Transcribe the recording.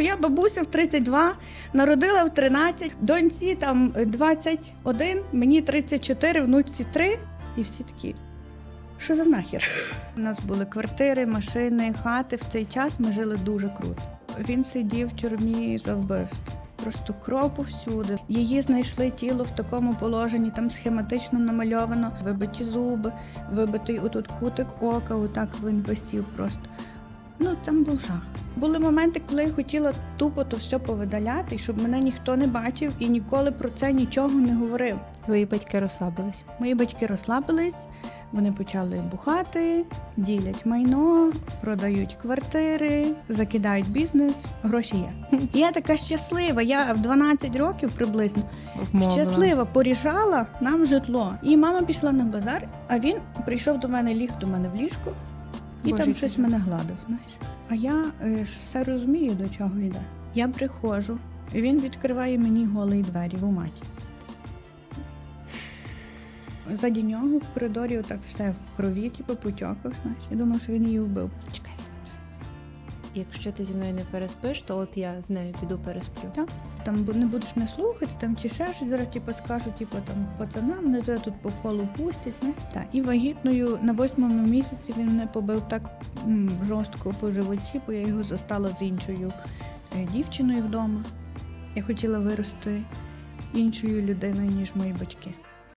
Я бабуся в 32, народила в 13, доньці там 21, мені 34, внучці 3. І всі такі. Що за нахер? У нас були квартири, машини, хати. В цей час ми жили дуже круто. Він сидів в тюрмі за вбивство. Просто кров повсюди. Її знайшли тіло в такому положенні, там схематично намальовано, вибиті зуби, вибитий отут кутик ока, отак він висів просто. Ну, там був жах. Були моменти, коли я хотіла тупо то все повидаляти, щоб мене ніхто не бачив і ніколи про це нічого не говорив. Твої батьки розслабились. Мої батьки розслабились, вони почали бухати, ділять майно, продають квартири, закидають бізнес, гроші є. І я така щаслива. Я в 12 років приблизно Вмовила. щаслива порішала нам житло. І мама пішла на базар, а він прийшов до мене, ліг до мене в ліжко і Боже, там щось мене гладив, знаєш. А я е, ж все розумію, до чого йде. Я приходжу, і він відкриває мені голий двері в маті. Заді нього в коридорі отак все в крові, типу по знаєш. Я думав, що він її вбив. Чекай. Якщо ти зі мною не переспиш, то от я з нею піду пересплю. Так. Там не будеш мене слухати, там чи ще щось зараз типу, скажу, типу, там пацанам, не тебе тут по колу пустять. Не? Так. І вагітною на восьмому місяці він мене побив так м, жорстко по животі, бо я його застала з іншою е, дівчиною вдома. Я хотіла вирости іншою людиною, ніж мої батьки.